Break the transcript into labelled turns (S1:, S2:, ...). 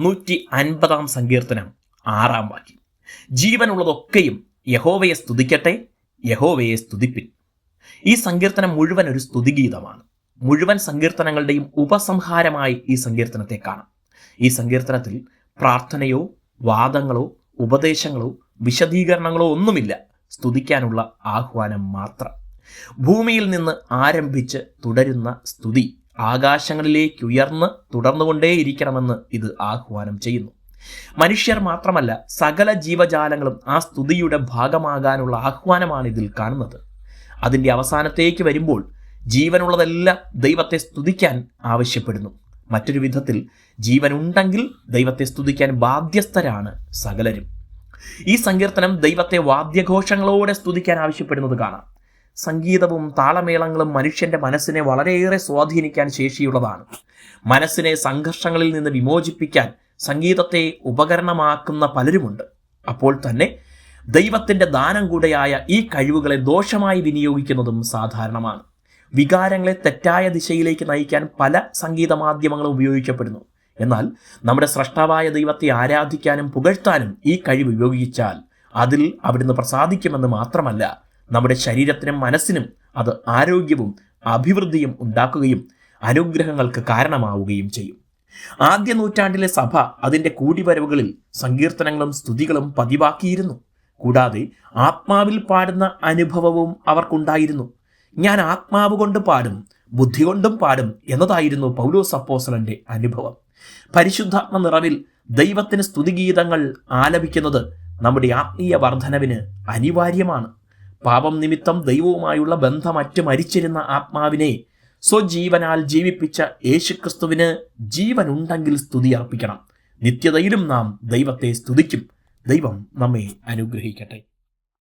S1: നൂറ്റി അൻപതാം സങ്കീർത്തനം ആറാം വാക്യം. ജീവനുള്ളതൊക്കെയും യഹോവയെ സ്തുതിക്കട്ടെ യഹോവയെ സ്തുതിപ്പിൻ. ഈ സങ്കീർത്തനം മുഴുവൻ ഒരു സ്തുതിഗീതമാണ്. മുഴുവൻ സങ്കീർത്തനങ്ങളുടെയും ഉപസംഹാരമായി ഈ സങ്കീർത്തനത്തെ കാണാം. ഈ സങ്കീർത്തനത്തിൽ പ്രാർത്ഥനയോ വാദങ്ങളോ ഉപദേശങ്ങളോ വിശദീകരണങ്ങളോ ഒന്നുമില്ല. സ്തുതിക്കാനുള്ള ആഹ്വാനം മാത്രം. ഭൂമിയിൽ നിന്ന് ആരംഭിച്ച് തുടരുന്ന സ്തുതി ആകാശങ്ങളിലേക്ക് ഉയർന്ന് തുടർന്നുകൊണ്ടേയിരിക്കണമെന്ന് ഇത് ആഹ്വാനം ചെയ്യുന്നു. മനുഷ്യർ മാത്രമല്ല സകല ജീവജാലങ്ങളും ആ സ്തുതിയുടെ ഭാഗമാകാനുള്ള ആഹ്വാനമാണ് ഇതിൽ കാണുന്നത്. അതിന്റെ അവസാനത്തേക്ക് വരുമ്പോൾ ജീവനുള്ളതെല്ലാം ദൈവത്തെ സ്തുതിക്കാൻ ആവശ്യപ്പെടുന്നു. മറ്റൊരു വിധത്തിൽ ജീവനുണ്ടെങ്കിൽ ദൈവത്തെ സ്തുതിക്കാൻ ബാധ്യസ്ഥരാണ് സകലരും. ഈ സങ്കീർത്തനം ദൈവത്തെ വാദ്യഘോഷങ്ങളോടെ സ്തുതിക്കാൻ ആവശ്യപ്പെടുന്നത് കാണാം. സംഗീതവും താളമേളങ്ങളും മനുഷ്യന്റെ മനസ്സിനെ വളരെയേറെ സ്വാധീനിക്കാൻ ശേഷിയുള്ളതാണ്. മനസ്സിനെ സംഘർഷങ്ങളിൽ നിന്ന് വിമോചിപ്പിക്കാൻ സംഗീതത്തെ ഉപകരണമാക്കുന്ന പലരുമുണ്ട്. അപ്പോൾ തന്നെ ദൈവത്തിന്റെ ദാനം കൂടെയായ ഈ കഴിവുകളെ ദോഷമായി വിനിയോഗിക്കുന്നതും സാധാരണമാണ്. വികാരങ്ങളെ തെറ്റായ ദിശയിലേക്ക് നയിക്കാൻ പല സംഗീത മാധ്യമങ്ങളും ഉപയോഗിക്കപ്പെടുന്നു. എന്നാൽ നമ്മുടെ സ്രഷ്ടാവായ ദൈവത്തെ ആരാധിക്കാനും പുകഴ്ത്താനും ഈ കഴിവ് ഉപയോഗിച്ചാൽ അതിൽ അവിടുന്ന് പ്രസാദിക്കുമെന്ന് മാത്രമല്ല നമ്മുടെ ശരീരത്തിനും മനസ്സിനും അത് ആരോഗ്യവും അഭിവൃദ്ധിയും ഉണ്ടാക്കുകയും അനുഗ്രഹങ്ങൾക്ക് കാരണമാവുകയും ചെയ്യും. ആദ്യ നൂറ്റാണ്ടിലെ സഭ അതിന്റെ കൂടിവരവുകളിൽ സങ്കീർത്തനങ്ങളും സ്തുതികളും പതിവാക്കിയിരുന്നു. കൂടാതെ ആത്മാവിൽ പാടുന്ന അനുഭവവും അവർക്കുണ്ടായിരുന്നു. ഞാൻ ആത്മാവ് കൊണ്ട് പാടും ബുദ്ധി കൊണ്ടും പാടും എന്നതായിരുന്നു പൗലോസ് അപ്പോസലന്റെ അനുഭവം. പരിശുദ്ധാത്മ നിറവിൽ ദൈവത്തിന് സ്തുതിഗീതങ്ങൾ ആലപിക്കുന്നത് നമ്മുടെ ആത്മീയ വർധനവിന് അനിവാര്യമാണ്. പാപം നിമിത്തം ദൈവവുമായുള്ള ബന്ധമറ്റ് മരിച്ചിരുന്ന ആത്മാവിനെ സ്വജീവനാൽ ജീവിപ്പിച്ച യേശുക്രിസ്തുവിന് ജീവനുണ്ടെങ്കിൽ സ്തുതി അർപ്പിക്കണം നിത്യതയിലും നാം ദൈവത്തെ സ്തുതിക്കും. ദൈവം നമ്മെ അനുഗ്രഹിക്കട്ടെ.